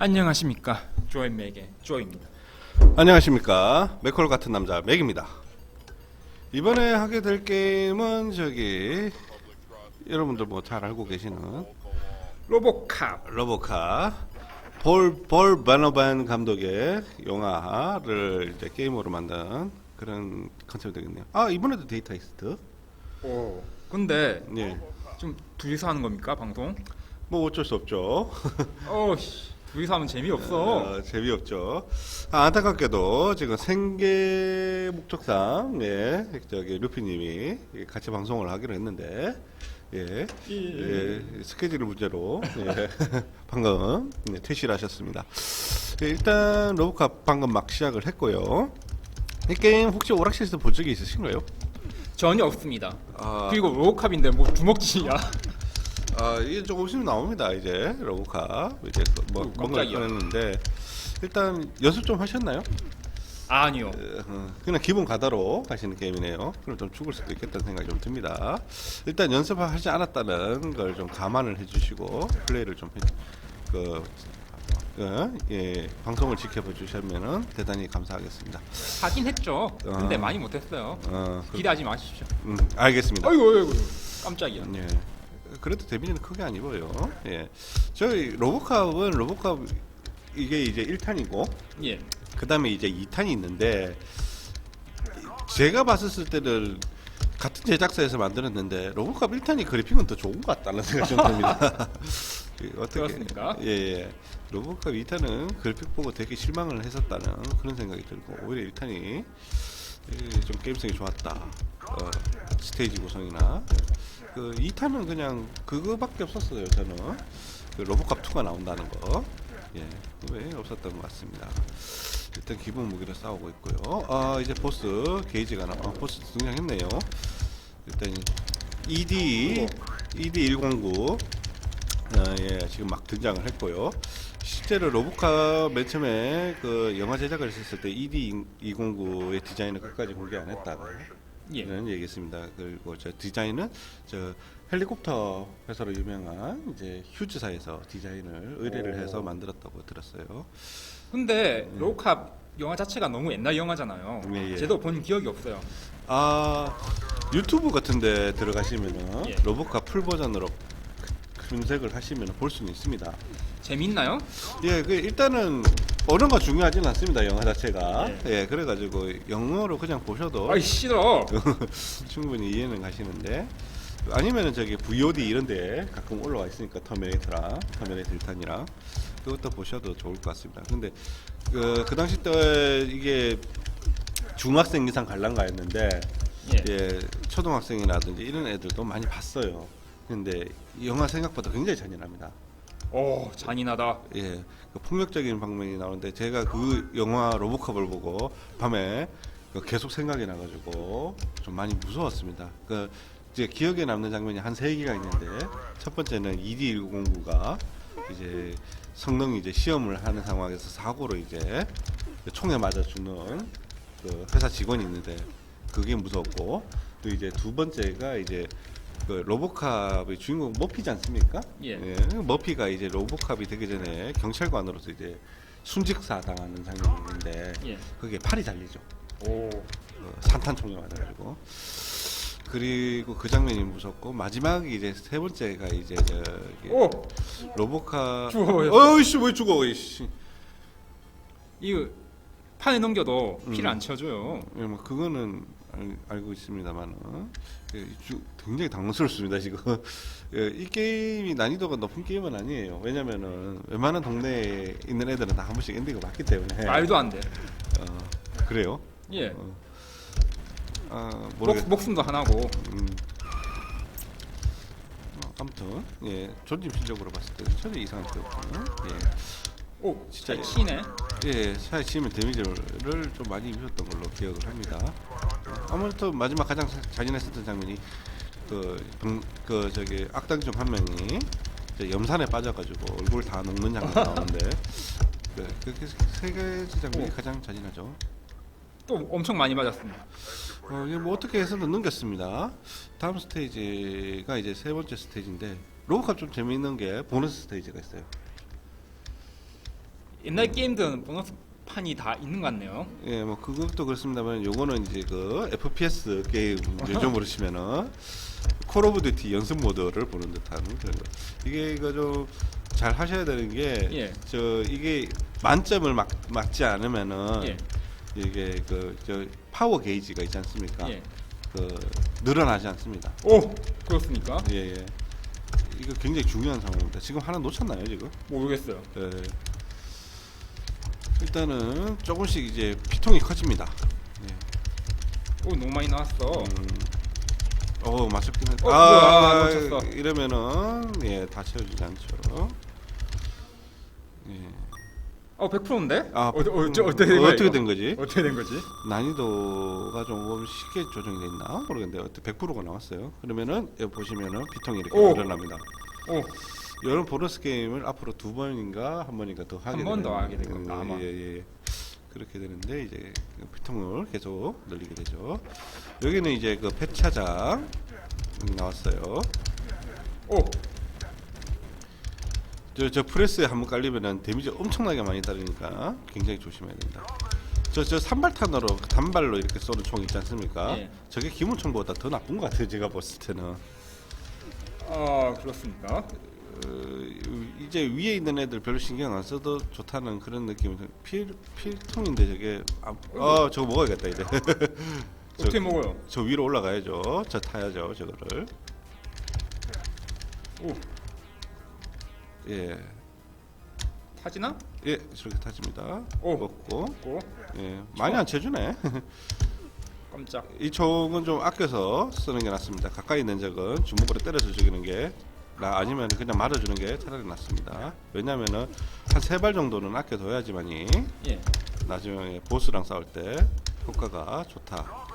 안녕하십니까 조앤 맥의 조입니다. 안녕하십니까 맥콜 같은 남자 맥입니다. 이번에 하게 될 게임은 저기 여러분들 뭐 잘 알고 계시는 로보캅 로보카 볼볼 바노반 감독의 영화를 이제 게임으로 만든 그런 컨셉이 되겠네요. 아 이번에도 데이터 이스트. 오 근데 예. 좀 둘이서 하는 겁니까 방송? 뭐 어쩔 수 없죠. 어씨 둘이서 하면 재미없어. 어, 재미없죠. 아, 안타깝게도 지금 생계 목적상 예 저기 루피님이 같이 방송을 하기로 했는데 예, 예 스케줄 문제로 예, 방금 네, 퇴실을 하셨습니다. 예, 일단 로보캅 방금 막 시작을 했고요. 이 게임 혹시 오락실에서 본 적이 있으신가요? 전혀 없습니다. 아, 그리고 로보캅인데 뭐 주먹질이야. 아 이게 조금씩 나옵니다 이제 로보캅 이제 그 뭐 오, 뭔가 깜짝이야. 꺼냈는데 일단 연습 좀 하셨나요? 아니요. 어, 그냥 기본 가다로 가시는 게임이네요. 그럼 좀 죽을 수도 있겠다는 생각이 좀 듭니다. 일단 연습하지 않았다는 걸 좀 감안을 해주시고 플레이를 좀 해, 그, 어, 예, 방송을 지켜봐 주시면은 대단히 감사하겠습니다. 하긴 했죠. 근데 아. 많이 못했어요. 어, 그, 기대하지 마십시오. 음, 알겠습니다. 아이고 아이고 깜짝이야. 예. 그래도 데미지는 크게 안 입어요. 예. 저희 로보캅은 로보캅 이게 이제 1탄이고 예. 그 다음에 이제 2탄이 있는데 제가 봤을 때는 같은 제작사에서 만들었는데 로보캅 1탄이 그래픽은 더 좋은 것 같다는 생각이 좀 듭니다. 예, 어떻게? 그렇습니까? 예, 예. 로보캅 2탄은 그래픽 보고 되게 실망을 했었다는 그런 생각이 들고 오히려 1탄이 좀 게임성이 좋았다. 어, 스테이지 구성이나 그 2탄은 그냥 그거밖에 없었어요. 저는 그 로보캅 2가 나온다는 거. 예, 왜 없었던 것 같습니다. 일단 기본 무기로 싸우고 있고요. 아 이제 보스 게이지가 나, 아, 보스 등장했네요. 일단 ED ED 109 아, 예, 지금 막 등장을 했고요. 실제로 로보캅 맨 처음에 그 영화 제작을 했을 때 ED 209의 디자인을 끝까지 공개 안 했다고 예. 는 얘기했습니다. 그리고 저 디자인은 저 헬리콥터 회사로 유명한 이제 휴즈사에서 디자인을 의뢰를 오. 해서 만들었다고 들었어요. 근데 로보캅 영화 자체가 너무 옛날 영화잖아요. 예, 예. 제도 본 기억이 없어요. 아 유튜브 같은데 들어가시면은 예. 로보캅 풀 버전으로 검색을 하시면 볼 수는 있습니다. 재밌나요? 예, 그 일단은 언어가 중요하진 않습니다. 영화 자체가. 예. 예, 그래가지고 영어로 그냥 보셔도 아이 싫어. 충분히 이해는 가시는데 아니면은 저기 VOD 이런데 가끔 올라와 있으니까 터미네이터랑 터미네이터 1탄이랑 그것도 보셔도 좋을 것 같습니다. 근데 그, 그 당시 때 이게 중학생 이상 관람가였는데 예. 예, 초등학생이라든지 이런 애들도 많이 봤어요. 근데 이 영화 생각보다 굉장히 잔인합니다. 오 잔인하다. 예, 그 폭력적인 방면이 나오는데 제가 그 영화 로보캅을 보고 밤에 그 계속 생각이 나가지고 좀 많이 무서웠습니다. 그 이제 기억에 남는 장면이 한 세 개가 있는데 첫 번째는 ED1909가 이제 성능이 이제 시험을 하는 상황에서 사고로 이제 총에 맞아 죽는 그 회사 직원이 있는데 그게 무섭고 또 이제 두 번째가 이제 그 로보캅의 주인공 머피지 않습니까? 예. 머피가 이제 로보캅이 되기 전에 경찰관으로서 이제 순직사 당하는 장면이 있는데 예. 그게 팔이 잘리죠. 오. 어, 산탄총에 맞아가지고 그리고 그 장면이 무섭고 마지막이 이제 세 번째가 이제 저기 오. 로보캅. 어이씨 왜 죽어 이씨 이거 판에 넘겨도 음. 피를 안 쳐줘요. 예, 뭐 그거는 알, 알고 있습니다만은 예, 주- 굉장히 당황스럽습니다 지금 예, 이 게임이 난이도가 높은 게임은 아니에요 왜냐면은 웬만한 동네에 있는 애들은 다 한 번씩 엔딩을 맞기 때문에 말도 안 돼. 어, 그래요 예. 어. 아 목, 모르겠 목 숨도 하나고. 음. 어, 아무튼 예 존재 실력으로 봤을 때는 전혀 이상한 게 없고 예. 오 진짜 치네. 예, 차에 치면 데미지를 좀 많이 입혔던 걸로 기억을 합니다. 아무튼 마지막 가장 자- 잔인했었던 장면이 그, 방- 그 저기 악당 중 한 명이 염산에 빠져가지고 얼굴 다 녹는 장면 나오는데 그, 그게 세 가지 장면이 오. 가장 잔인하죠. 또 엄청 많이 맞았습니다. 어, 이게 뭐 어떻게 해서든 넘겼습니다. 다음 스테이지가 이제 세 번째 스테이지인데 로보캅 좀 재미있는 게 보너스 스테이지가 있어요. 옛날 게임들은 보너스 판이 다 있는 것 같네요. 예, 뭐 그것도 그렇습니다만 요거는 이제 그 FPS 게임 요즘으로 치면은 콜 오브 듀티 연습 모드를 보는 듯한 그런 거. 이게 이거 좀 잘 하셔야 되는 게 예. 저 이게 만점을 막 맞지 않으면은 예. 이게 그 저 파워 게이지가 있지 않습니까? 예. 그 늘어나지 않습니다. 오 그렇습니까? 예, 예. 이거 굉장히 중요한 상황입니다. 지금 하나 놓쳤나요, 지금? 모르겠어요. 예. 일단은 조금씩 이제 피통이 커집니다. 예. 오 너무 많이 나왔어. 음. 어 맞췄긴 했. 어, 아, 뭐야, 놓쳤어. 이러면은 예다 채워지지 않죠. 예. 어 100%인데? 아, 어, 어, 어, 어떻게 된 거야? 어떻게 이거? 된 거지? 어떻게 된 거지? 난이도가 조금 쉽게 조정이 됐나 모르겠는데 어떻게 100%가 나왔어요. 그러면은 여기 보시면은 피통이 이렇게 오. 늘어납니다. 오 이런 보너스 게임을 앞으로 두 번인가 한 번인가 더 하게 한번더 되는- 하게 될 겁니다, 아마. 예, 예, 예. 그렇게 되는데 이제 피통을 계속 늘리게 되죠. 여기는 이제 그 폐차장 나왔어요. 오 저, 저 프레스에 한번 깔리면은 데미지 엄청나게 많이 따르니까 굉장히 조심해야 된다. 저, 저 산발탄으로 단발로 이렇게 쏘는 총 있지 않습니까? 예. 저게 기문총보다 더 나쁜 것 같아요. 제가 봤을 때는. 아 그렇습니까? 어, 이제 위에 있는 애들 별로 신경 안 써도 좋다는 그런 느낌은 필 필통인데 저게 아, 어 저거 먹어야겠다 이제 저, 어떻게 먹어요? 저 위로 올라가야죠 저 타야죠 저거를 오 예 타지나? 예, 저렇게 타집니다. 오. 먹고 고예 많이 안 쳐주네. 깜짝. 이 총은 좀 아껴서 쓰는 게 낫습니다. 가까이 있는 적은 주먹으로 때려서 죽이는 게 나, 아니면 그냥 맞아주는 게 차라리 낫습니다. 왜냐면은 한 세 발 정도는 아껴둬야지만이 예. 나중에 보스랑 싸울 때 효과가 좋다.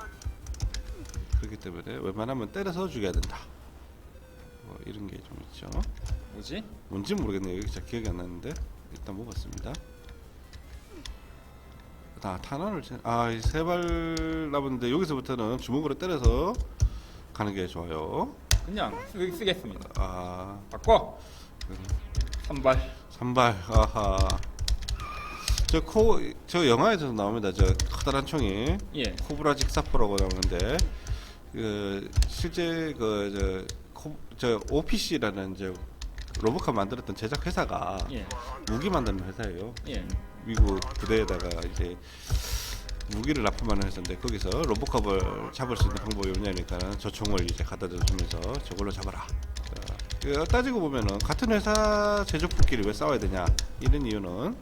그렇기 때문에 웬만하면 때려서 죽여야 된다. 뭐 이런 게 좀 있죠. 뭐지? 뭔지 모르겠네요. 여기 잘 기억이 안 나는데 일단 먹었습니다. 다 탄환을 아세발 남았는데 여기서부터는 주먹으로 때려서 가는 게 좋아요. 그냥 쓰, 쓰겠습니다. 아 바꿔. 선발. 산발 아하. 저 코 저 영화에서 나옵니다. 저 커다란 총이 예. 코브라 직사포라고 나오는데 그 실제 그저저 OPC라는 저 로보카 만들었던 제작 회사가 예. 무기 만드는 회사예요. 예. 미국 부대에다가 이제 무기를 납품하는 회사인데 거기서 로보캅을 잡을 수 있는 방법이 없냐니까는 저 총을 이제 갖다 주면서 저걸로 잡아라. 자, 그 따지고 보면은 같은 회사 제조품끼리 왜 싸워야 되냐 이런 이유는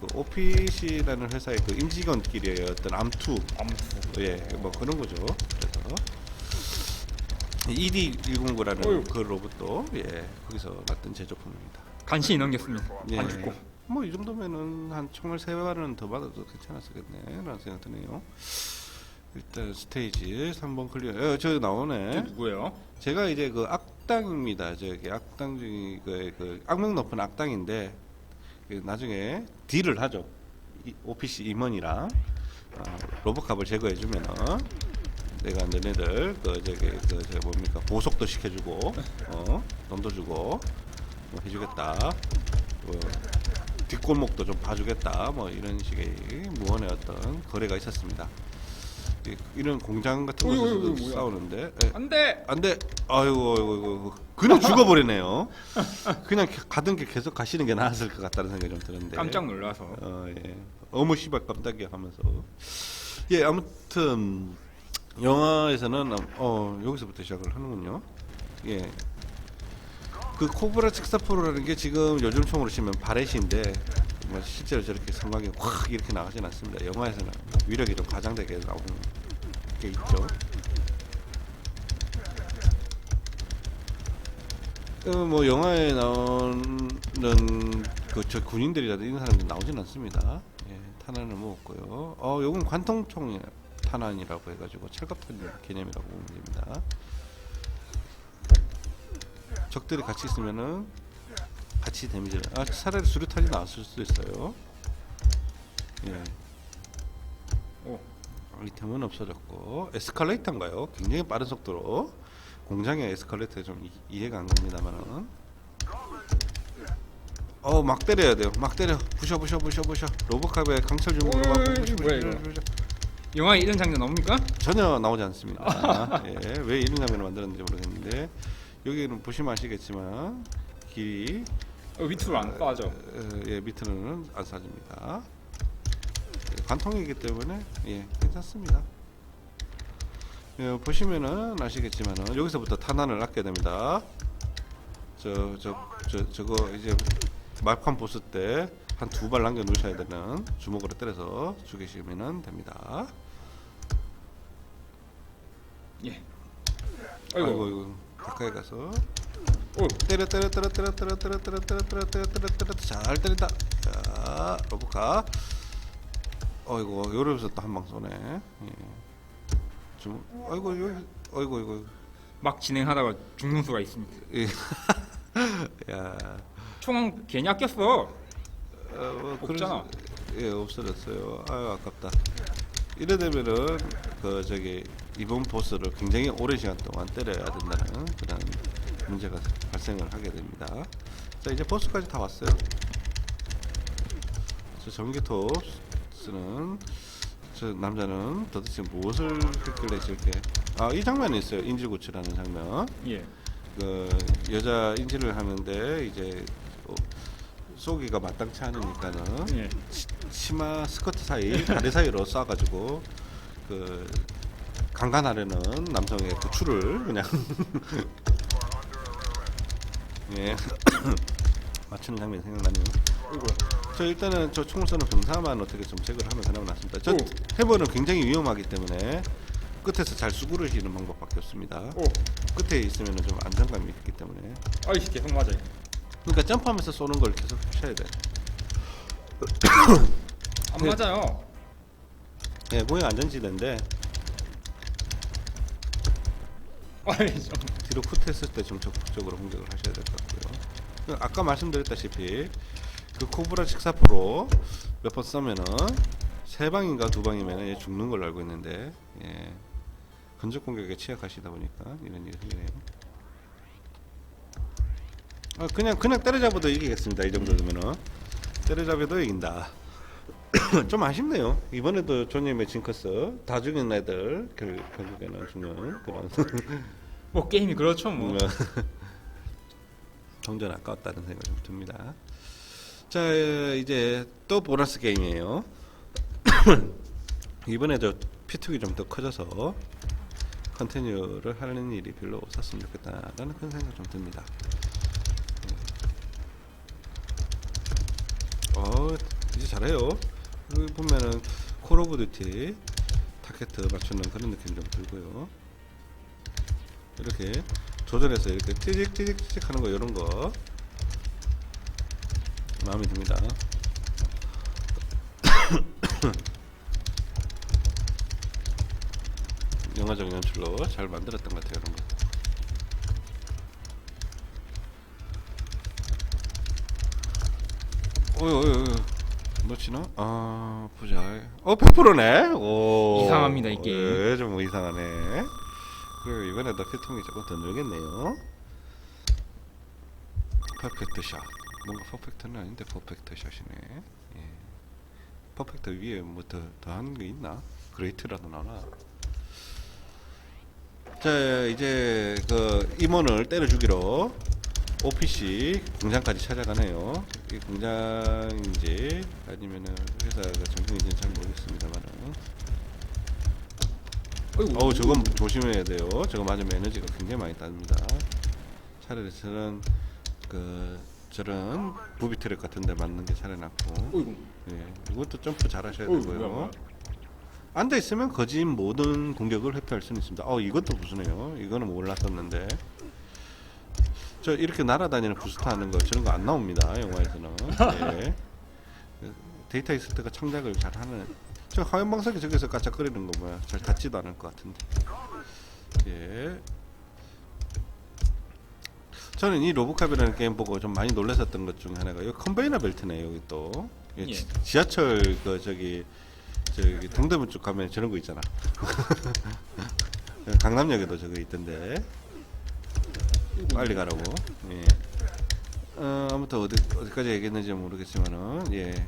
그 OPC라는 회사의 그 임직원끼리의 어떤 암투 암투. 예, 뭐 그런 거죠. 그래서 ED109라는 어휴. 그 로봇도 예 거기서 만든 제조품입니다. 간신히 넘겼습니다. 예. 안 죽고. 뭐 이 정도면은 한 총을 세 발은 더 받아도 괜찮았겠네 라는 생각 드네요. 일단 스테이지 3번 클리어. 어, 저저 나오네. 누구예요? 제가 이제 그 악당입니다. 저기 악당 중에 그, 그 악명 높은 악당인데 그 나중에 딜을 하죠. 이, OPC 임원이랑 어, 로보캅을 제거해주면은 내가 너네들 그 저기 그저 뭡니까 보석도 시켜주고 어 돈도 주고 뭐 해주겠다. 뭐 뒷골목도 좀 봐주겠다. 뭐 이런 식의 무언의 어떤 거래가 있었습니다. 이- 이런 공장 같은 어이구, 곳에서도 어이구, 뭐야. 싸우는데 예. 안돼. 안돼. 아이고, 아이고, 아이고, 그냥 죽어버리네요. 그냥 가- 가던 길 계속 가시는 게 나았을 것 같다는 생각이 좀 드는데. 깜짝 놀라서. 어, 예. 어머 씨발 깜짝이야 하면서. 예, 아무튼 영화에서는 어 여기서부터 시작을 하는군요. 예. 그 코브라 직사포로라는 게 지금 요즘 총으로 치면 바렛인데 뭐 실제로 저렇게 성광이 확 이렇게 나가진 않습니다. 영화에서는 위력이 좀 과장되게 나오는 게 있죠. 어, 뭐 영화에 나오는 그저 군인들이라든지 이런 사람들 나오진 않습니다. 예, 탄환을 먹었고요. 어, 요건 관통총 탄환이라고 해가지고 철갑탄 개념이라고 보면 됩니다. 적들이 같이 있으면은 같이 데미지를 아 차라리 수류탄이 나왔을 수도 있어요. 예, 오. 아이템은 없어졌고 에스컬레이터인가요? 굉장히 빠른 속도로 공장의 에스컬레이터 좀 이, 이해가 안 갑니다만은 어 막 때려야 돼요. 막 때려. 부셔 부셔 부셔 부셔. 로보캅의 강철 주먹으로 막 부셔 부셔 이거. 부셔. 영화에 이런 장면 없습니까? 전혀 나오지 않습니다. 예, 왜 이런 장면을 만들었는지 모르겠는데 여기는 보시면 아시겠지만 길이 어, 밑으로 안 빠져. 어, 예, 밑으로는 안 싸집니다. 예, 관통이기 때문에 예, 괜찮습니다. 예, 보시면은 아시겠지만은 여기서부터 탄환을 낳게 됩니다. 저 저 저 저, 거 이제 말판 보스 때 한 두 발 남겨 놓으셔야 되는 주먹으로 때려서 죽이시면 됩니다. 예. 아이고, 아이고. 아이고 가까이 가서 오. 때려 때려 때려 때려 때려 때려 때려 때려 때려 때려 때려 때려 잘 때린다. 자 로보카. 어이구 요러면서 또 한 방 쏘네. 예. 좀 아이고 여기 어이구 이거 막 진행하다가 죽는 수가 있습니다. 예. 야. 총은 괜히 아꼈어. 어, 뭐 없잖아. 수- 예 없어졌어요. 아유 아깝다. 이래 되면은 그 저기 이번 보스를 굉장히 오랜 시간 동안 때려야 된다는 그런 문제가 발생을 하게 됩니다. 자 이제 보스까지 다 왔어요. 저 전기톱 쓰는 저 남자는 도대체 무엇을 했길래 저렇게 아이 장면이 있어요 인질구치라는 장면 예. 그 여자 인질을 하는데 이제 어, 쏘기가 마땅치 않으니까는 예. 치- 치마 스커트 사이 다리 사이로 쏴가지고 그 강간하려는 남성의 그 추를 그냥 예 맞추는 장면이 생각나네요. 저 일단은 저 총을 쏘는 병사만 어떻게 좀 제거를 하면 그나마 낫습니다. 저 오. 해머는 굉장히 위험하기 때문에 끝에서 잘 수그르시는 방법밖에 없습니다. 오. 끝에 있으면 좀 안정감이 있기 때문에 아이 계속 맞아요. 그러니까 점프하면서 쏘는 걸 계속 하셔야 돼. 안 네. 맞아요. 예, 공영 안전지대인데 좀. 뒤로 푸트했을 때 좀 적극적으로 공격을 하셔야 될 것 같고요. 그 아까 말씀드렸다시피 그 코브라 식사포로 몇 번 쏘면은 세 방인가 두 방이면 얘 죽는 걸로 알고 있는데 예. 근접 공격에 취약하시다 보니까 이런 일이 생기네요. 아, 그냥 그냥 때려잡아도 이기겠습니다. 이 정도 되면은 때려잡아도 이긴다. 좀 아쉽네요. 이번에도 조님의 징크스 다 죽인 애들 결, 결국에는 죽는 그런 뭐 게임이 그렇죠 뭐. 동전 아까웠다는 생각이 좀 듭니다. 자 이제 또 보너스 게임이에요. 이번에 저 피투기 좀 더 커져서 컨티뉴를 하는 일이 별로 없었으면 좋겠다라는 그런 생각 좀 듭니다. 어 이제 잘해요. 여기 보면은 콜 오브 듀티 타켓트 맞추는 그런 느낌 좀 들고요. 이렇게 조절해서 이렇게 띠직띠직띠직 하는 거 이런 거 마음에 듭니다. 영화적 연출로 잘 만들었던 것 같아요, 이런 거. 어이, 어이, 어이. 놓치나? 아, 보자. 어, 100%네? 오. 이상합니다, 이 게임. 예, 좀 이상하네. 그리고 이번에도 피통이 조금 더 늘겠네요. 퍼펙트 샷. 뭔가 퍼펙트는 아닌데 퍼펙트 샷이네. 예. 퍼펙트 위에 뭐 더 더한 게 있나? 그레이트라도 나나. 자 이제 그 임원을 때려 죽이러 OPC 공장까지 찾아가네요. 이 공장인지 아니면은 회사가 정통인지는 잘 모르겠습니다만은. 어이구. 어우 저건 조심해야 돼요. 저거 맞으면 에너지가 굉장히 많이 땁니다. 차라리 저런 그 저런 부비 트랙 같은데 맞는 게 차라리 낫고. 어이구. 예, 이것도 점프 잘 하셔야 어이구, 되고요. 뭐야. 앉아 있으면 거진 모든 공격을 회피할 수는 있습니다. 어 이것도 부수네요. 이거는 몰랐었는데. 저 이렇게 날아다니는 부스터 하는 거 저런 거 안 나옵니다. 영화에서는. 예. 그 데이터 이스트가 창작을 잘 하는. 저 화면 방석이 저기서 까짝거리는 거 뭐야? 잘 닿지도 않을 것 같은데. 예. 저는 이 로보캅이라는 게임 보고 좀 많이 놀랐었던 것 중에 하나가 이 컨베이너 벨트네 여기 또 예, 예. 지- 지하철 그 저기 저기 동대문 쪽 가면 저런 거 있잖아 강남역에도 저거 있던데 빨리 가라고 예. 어, 아무튼 어디 어디까지 얘기했는지 모르겠지만은 예.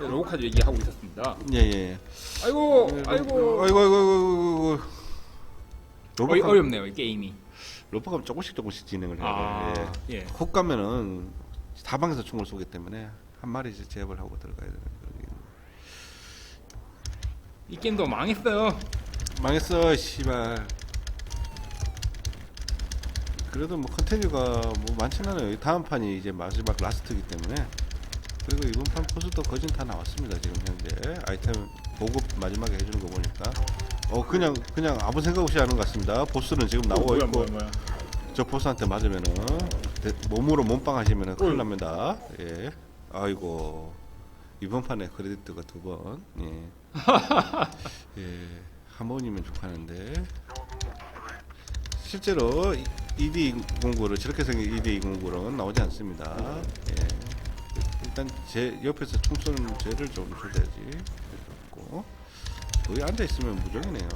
네, 로보카드 얘기하고 있었습니다. 예, 예. 아이고, 예, 로- 아이고. 아이고, 아이고, 아이고, 아이고. 어이, 로봇 어렵네요, 이 게임이. 로봇감 조금씩 조금씩 진행을 해요. 아, 예. 예. 훅 가면은 사방에서 총을 쏘기 때문에 한 마리씩 제압을 하고 들어가야 되는 있는 이 게임도 망했어요. 망했어 씨발 그래도 뭐 컨텐츠가 뭐 많지는 않아요 다음 판이 이제 마지막 라스트이기 때문에 그리고 이번 판 포스도 거진 다 나왔습니다 지금 현재 아이템 보급 마지막에 해주는 거 보니까 어 그냥 그냥 아무 생각 없이 하는 것 같습니다 보스는 지금 나오고 뭐야, 있고 뭐야, 뭐야. 저 보스한테 맞으면은 대- 몸으로 몸빵 하시면은 큰일 어이. 납니다 예 아이고 이번 판에 크레디트가 두번 예. 예, 한 번이면 좋하는데 실제로 ED209를 저렇게 생긴 ED209는 나오지 않습니다. 예. 일단 제 옆에서 총 쏘는 죄를 좀 줘야지. 그렇고 거기 앉아 있으면 무적이네요.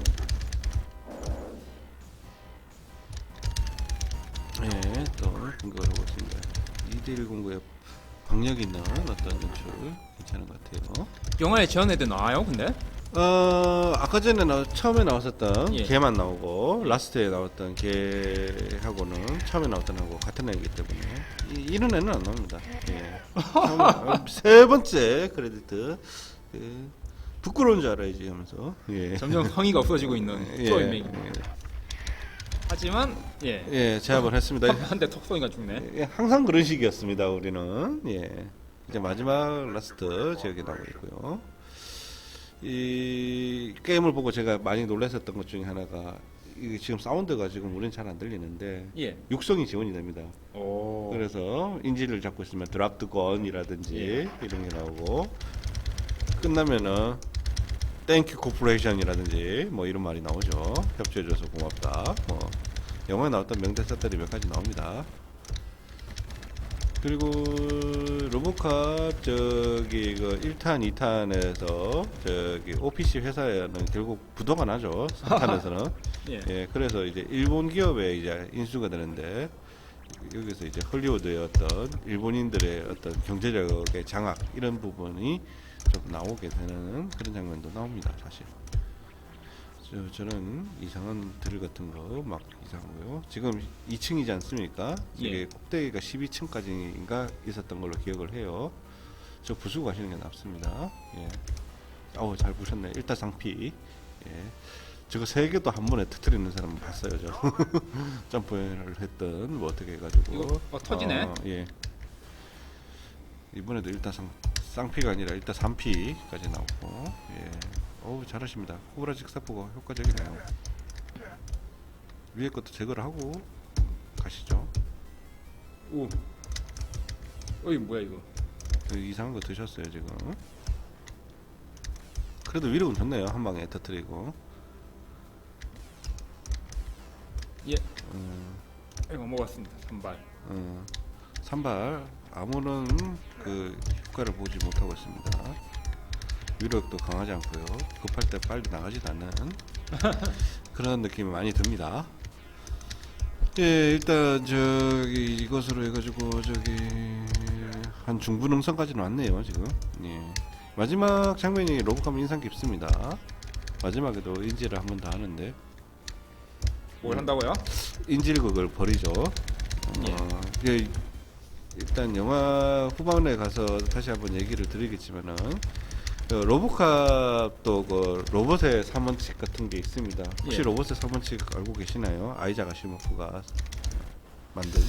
예, 또 공격을 하고 있습니다. ED109의 박력 있는 어떤 연출 괜찮은 것 같아요. 영화에 지원 애들 나와요, 근데? 어 아까 전에 나, 처음에 나왔었던 예. 개만 나오고 라스트에 나왔던 개하고는 처음에 나왔던 하고 같은 애이기 때문에 이, 이런 애는 안 나옵니다. 예. 어, 세 번째 크레디트 예. 부끄러운 줄 알아야지 하면서 예. 점점 성의가 없어지고 있는 예. 프로인맥. 하지만 예, 예, 제압을 했습니다. 한대 톡 쏘니까 죽네. 예, 항상 그런 식이었습니다. 우리는 예. 이제 마지막 라스트 지역에 나오고 있고요. 이 게임을 보고 제가 많이 놀랐었던 것 중에 하나가 이게 지금 사운드가 지금 우리는 잘 안 들리는데 예. 육성이 지원이 됩니다. 오. 그래서 인지를 잡고 있으면 드랍드 건이라든지 예. 이런 게 나오고 끝나면은 땡큐 코퍼레이션이라든지 뭐 이런 말이 나오죠. 협조해줘서 고맙다. 뭐 영화에 나왔던 명대사들이 몇 가지 나옵니다. 그리고 로보캅 저기 그 1탄, 2탄에서 저기 OPC 회사에는 결국 부도가 나죠. 3탄에서는. 예. 예, 그래서 이제 일본 기업에 이제 인수가 되는데 여기서 이제 헐리우드의 어떤 일본인들의 어떤 경제력의 장악 이런 부분이 좀 나오게 되는 그런 장면도 나옵니다, 사실. 저, 저는 이상한 드릴 같은 거 막 이상하고요. 지금 2층이지 않습니까? 이게 예. 꼭대기가 12층까지인가 있었던 걸로 기억을 해요. 저 부수고 가시는 게 낫습니다. 예. 어우 잘 보셨네. 일타상피. 예. 저거 세 개도 한 번에 터트리는 사람 봤어요, 저. 점프를 했던 뭐 어떻게 해가지고. 이거 어, 터지네. 어, 예. 이번에도 일타상 쌍피가 아니라 일타 3피까지 나오고. 예. 어우 잘하십니다. 코브라 직 사포가 효과적이네요. 위에 것도 제거를 하고 가시죠. 오. 어이 뭐야 이거? 그 이상한 거 드셨어요 지금. 그래도 위력은 좋네요 한 방에 터트리고. 예. 음, 이거 먹었습니다. 선발. 음, 산발 아무런 그 효과를 보지 못하고 있습니다. 위력도 강하지 않고요. 급할 때 빨리 나가지도 않는 그런 느낌이 많이 듭니다. 예, 일단 저기 이것으로 해가지고 저기 한 중부능선까지는 왔네요 지금. 예. 마지막 장면이 로봇감 인상 깊습니다. 마지막에도 인지를 한 번 더 하는데 뭘 한다고요? 인질극을 벌이죠. 어, 예, 일단 영화 후반에 가서 다시 한번 얘기를 드리겠지만은 그 로보캅도 그 로봇의 3원칙 같은 게 있습니다. 혹시 예. 로봇의 3원칙 알고 계시나요? 아이작 아시모프가 만든.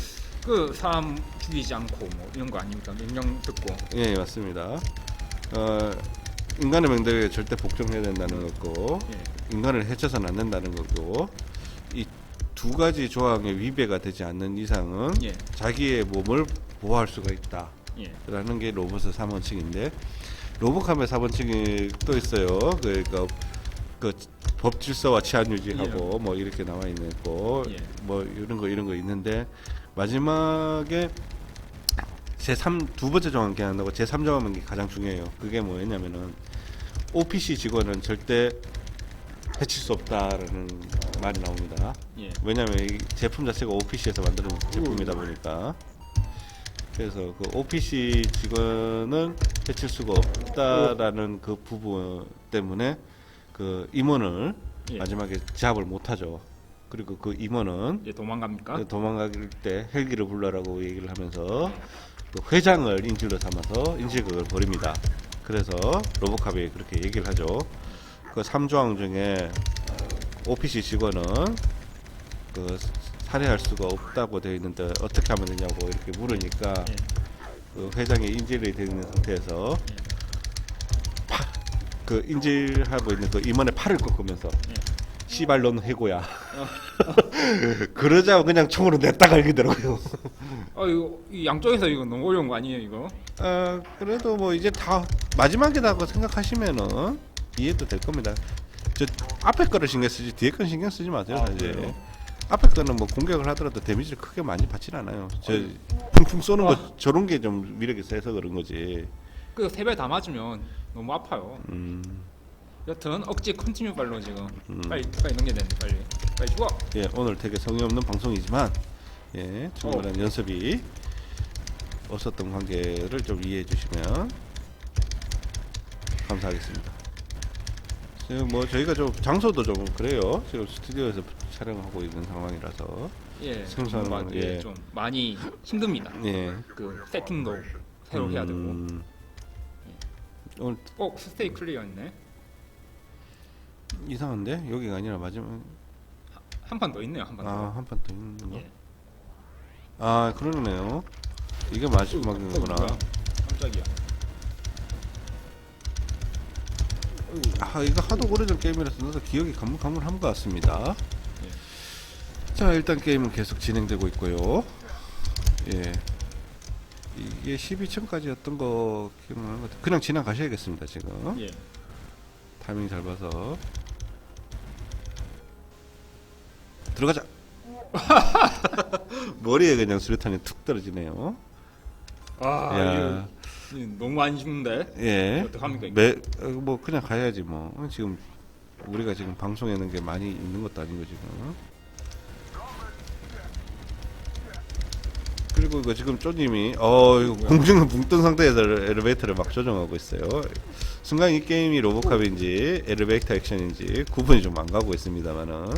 그 사람 죽이지 않고 뭐 이런 거 아닙니까? 명령 듣고. 예, 맞습니다. 어, 인간의 명령에 절대 복종해야 된다는 거고 예. 인간을 해쳐서는 안 된다는 거고 이 두 가지 조항에 위배가 되지 않는 이상은 예. 자기의 몸을 보호할 수가 있다. 예. 라는 게 로봇의 3원칙인데 로봇함의 4원칙이 또 있어요. 그러니까 그 법 질서와 치안 유지하고 뭐 이렇게 나와 있는 거, 예. 뭐 이런 거 이런 거 있는데 마지막에 제3 두 번째 조항 기한다고 제3조항이 가장 중요해요. 그게 뭐였냐면은 OPC 직원은 절대 해칠 수 없다라는 말이 나옵니다. 예. 왜냐면 이 제품 자체가 OPC에서 만드는 제품이다 보니까 그래서 그 OPC 직원은 해칠 수가 없다라는 그 부분 때문에 그 임원을 예. 마지막에 제압을 못하죠. 그리고 그 임원은 이제 도망갑니까? 도망갈 때 헬기를 불러라고 얘기를 하면서 그 회장을 인질로 삼아서 인질극을 벌입니다. 그래서 로보캅이 그렇게 얘기를 하죠. 그 3조항 중에 OPC 직원은 그 살해할 수가 없다고 되어 있는데 어떻게 하면 되냐고 이렇게 물으니까 예. 그 회장이 인질이 되어 있는 상태에서 파, 그 인질하고 있는 그 임원의 팔을 꺾으면서 예. 씨발 넌 해고야. 그러자 그냥 총으로 냈다 갈기더라고요. 어 이거 이 양쪽에서 이거 너무 어려운 거 아니에요 이거? 어, 그래도 뭐 이제 다 마지막이라고 생각하시면은 이해도 될 겁니다. 저 앞에 거를 신경 쓰지 뒤에 건 신경 쓰지 마세요. 아, 사실. 그래요? 앞에 거는 뭐 공격을 하더라도 데미지를 크게 많이 받진 않아요. 저 풍풍 쏘는 거 아. 저런 게 좀 위력이 세서 그런 거지. 그세발다 맞으면 너무 아파요. 음, 여튼 억지 컨티뉴 발로 지금 음. 빨리 빨리 넘겨야 되는데 빨리 빨리 죽어. 예, 오늘 되게 성의 없는 방송이지만 예, 충분한 연습이 없었던 관계를 좀 이해해 주시면 감사하겠습니다. 지금 뭐 저희가 좀 장소도 좀 그래요. 지금 스튜디오에서 촬영하고 있는 상황이라서 예, 좀, 마- 예. 좀 많이 힘듭니다. 예. 그 세팅도 새로 해야 되고. 음, 오늘 어 스테이 클리어했네. 이상한데 여기가 아니라 마지막 한 판 더 있네요 한 판 더. 아 한 판 더 있는 거. 예. 아 그러네요. 이게 어, 마지막이구나. 뭐야? 깜짝이야. 아 이거 하도 오래전 게임이라서 나도 기억이 가물가물한 것 같습니다. 자 일단 게임은 계속 진행되고 있고요. 예. 이게 12층까지였던 거 기억나는 것 같아요. 그냥 지나가셔야겠습니다 지금. 예. 타이밍 잘 봐서. 들어가자. 머리에 그냥 수류탄이 툭 떨어지네요. 아 야. 이거 너무 안 죽는데. 예. 어떡합니까, 이거? 매, 어, 뭐 그냥 가야지 뭐. 어, 지금 우리가 지금 방송에는 게 많이 있는 것도 아니고 지금. 그리고 이거 지금 쪼님이 어 이거 공중에 붕뜬 상태에서 엘리베이터를 막 조정하고 있어요. 순간 이 게임이 로보캅인지 엘리베이터 액션인지 구분이 좀 안 가고 있습니다만은 어,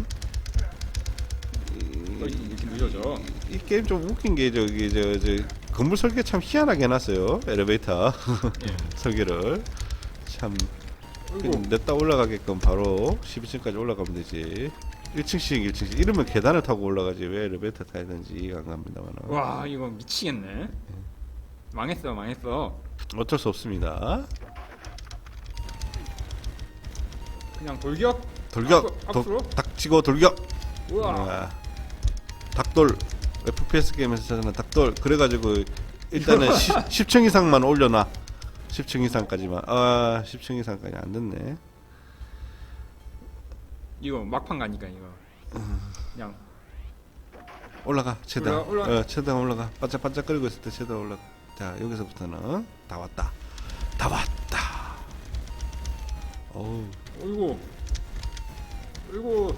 이렇게 느려져. 이 게임 좀 웃긴 게 저기 저, 저 건물 설계 참 희한하게 해놨어요 엘리베이터 예. 설계를 참 냈다 올라가게끔 바로 12층까지 올라가면 되지 1층씩 1층씩 이러면 계단을 타고 올라가지 왜 엘리베이터 타야 되는지 이해가 안 갑니다만 와 이거 미치겠네. 망했어 망했어. 어쩔 수 없습니다 그냥 돌격. 돌격 앞으로, 도- 앞으로? 닥치고 돌격 우와. 아, 닭돌 FPS 게임에서 찾아는 닭돌 그래가지고 일단은 10, 층 이상만 올려놔 10층 이상까지만 아 10층 이상까지 안 됐네 이거 막판 가니까 이거. 그냥. 올라가 최대한. 올라- 올라- 어, 최대한 올라가. 반짝반짝거리고 있을 때 최대한 올라가. 자 여기서부터는 다 왔다. 다 왔다. 어우. 어이구. 어이구.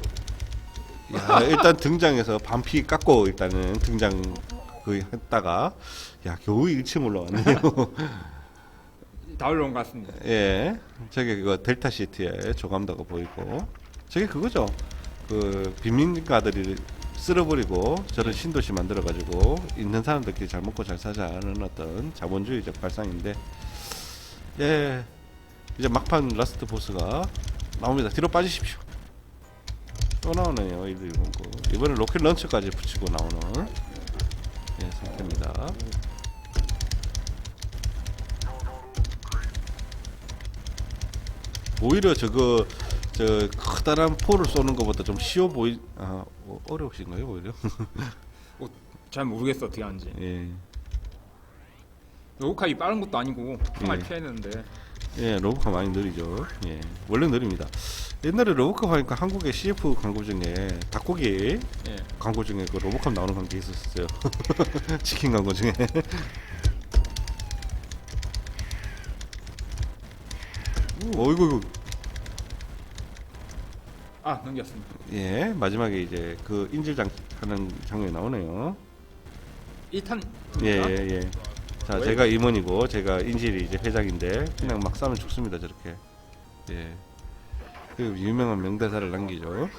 야 일단 등장해서 반피 깎고 일단은 등장 거의 했다가 야 겨우 1층 올라왔네요. 다 올라온 것 같습니다. 예. 저게 그거 델타 시티의 조감도가 보이고 저게 그거죠. 그 빈민가들이 쓸어버리고 저런 신도시 만들어가지고 있는 사람들끼리 잘 먹고 잘 사자는 어떤 자본주의적 발상인데 예 이제 막판 라스트 보스가 나옵니다. 뒤로 빠지십시오. 또 나오네요 1109 이번에 로켓 런처까지 붙이고 나오는 예 상태입니다. 오히려 저거 저 커다란 포를 쏘는 것보다 좀 쉬워 보이 아 어, 어려우신가요 오히려 잘 모르겠어 어떻게 하는지. 예. 로우카이 빠른 것도 아니고 정말 예. 피해야 되는데. 예, 로브카 많이 느리죠. 예, 원래 느립니다. 옛날에 로브카 하니까 한국의 CF 광고 중에 닭고기 예. 광고 중에 그 로보캅 나오는 관계 있었어요. 치킨 광고 중에. 어이구, 이구 아 넘겼습니다. 예, 마지막에 이제 그 인질장 하는 장면이 나오네요. 1탄. 예, 예, 예. 자, 왜? 제가 임원이고 제가 인질이 이제 회장인데 그냥 막 싸면 죽습니다 저렇게. 예. 그 유명한 명대사를 남기죠.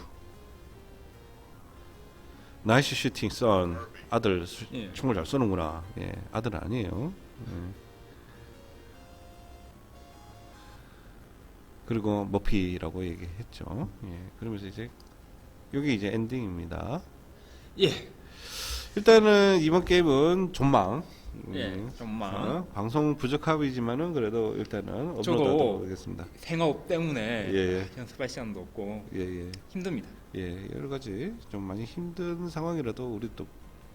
나이스 슈팅 선 아들 수, 예. 총을 잘 쏘는구나. 예, 아들은 아니에요. 예. 그리고 머피라고 얘기했죠. 예, 그러면서 이제 여기 이제 엔딩입니다. 예. 일단은 이번 게임은 존망. 예. 음, 정말 어, 방송 부적합이지만은 그래도 일단은 저도 업로드하도록 하겠습니다. 생업 때문에 예. 연습할 시간도 없고 예, 예, 힘듭니다. 예, 여러 가지 좀 많이 힘든 상황이라도 우리 또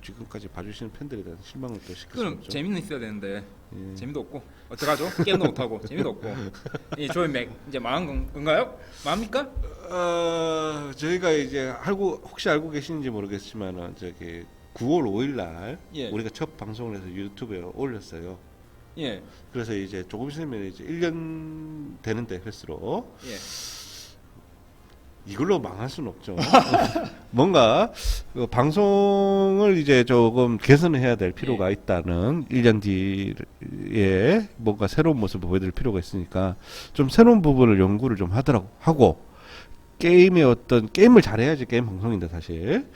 지금까지 봐주시는 팬들에 대한 실망을 또 시킬 수 그럼 없죠. 재미는 있어야 되는데 예. 재미도 없고 어떡하죠? 게임도 못 하고 재미도 없고 이 저희 맥 이제 망한 건- 건가요? 망합니까? 어, 저희가 이제 알고 혹시 알고 계시는지 모르겠지만은 저기 9월 5일 날 예. 우리가 첫 방송을 해서 유튜브에 올렸어요. 예. 그래서 이제 조금 있으면 이제 1년 되는데 횟수로 예. 이걸로 망할 수는 없죠. 뭔가 그 방송을 이제 조금 개선을 해야 될 필요가 있다는 1년 뒤에 뭔가 새로운 모습을 보여드릴 필요가 있으니까 좀 새로운 부분을 연구를 좀 하더라고 하고 게임의 어떤 게임을 잘해야지 게임 방송인데 사실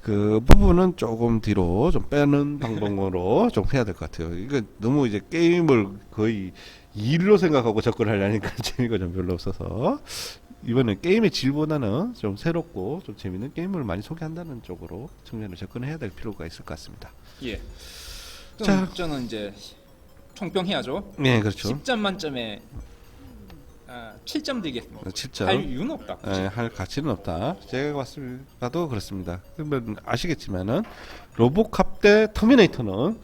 그 부분은 조금 뒤로 좀 빼는 방법으로 좀 해야 될 것 같아요. 이거 너무 이제 게임을 거의 일로 생각하고 접근하려니까 재미가 좀 별로 없어서 이번엔 게임의 질보다는 좀 새롭고 좀 재밌는 게임을 많이 소개한다는 쪽으로 측면을 접근해야 될 필요가 있을 것 같습니다. 예. 자. 저는 이제 총평 해야죠. 네, 그렇죠. 10점 만점에 아, 7점 드리겠습니다. 7점. 할 이유는 없다. 예, 할 가치는 없다. 제가 봤을 봐도 그렇습니다. 그러면 아시겠지만은 로보캅 대 터미네이터는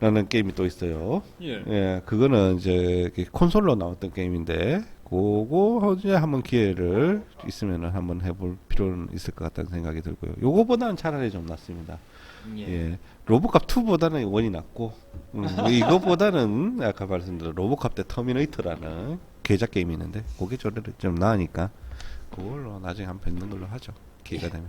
라는 게임이 또 있어요. 예. 예, 그거는 이제 그 콘솔로 나왔던 게임인데 그거 언제 한번 기회를 있으면은 한번 해볼 필요는 있을 것 같다는 생각이 들고요. 요거보다는 차라리 좀 낫습니다. 예. 예. 로보캅 2보다는 원이 낫고 음, 이거보다는 아까 말씀드린 로보캅 대 터미네이터라는 계작 게임이 있는데 그게 좀, 좀 나으니까 그걸로 나중에 한번 뵙는 걸로 하죠. 기회가 되면.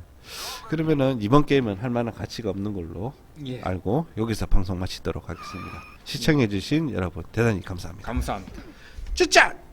그러면은 이번 게임은 할 만한 가치가 없는 걸로 예. 알고 여기서 방송 마치도록 하겠습니다. 시청해 주신 여러분 대단히 감사합니다. 감사합니다. 쭈짝!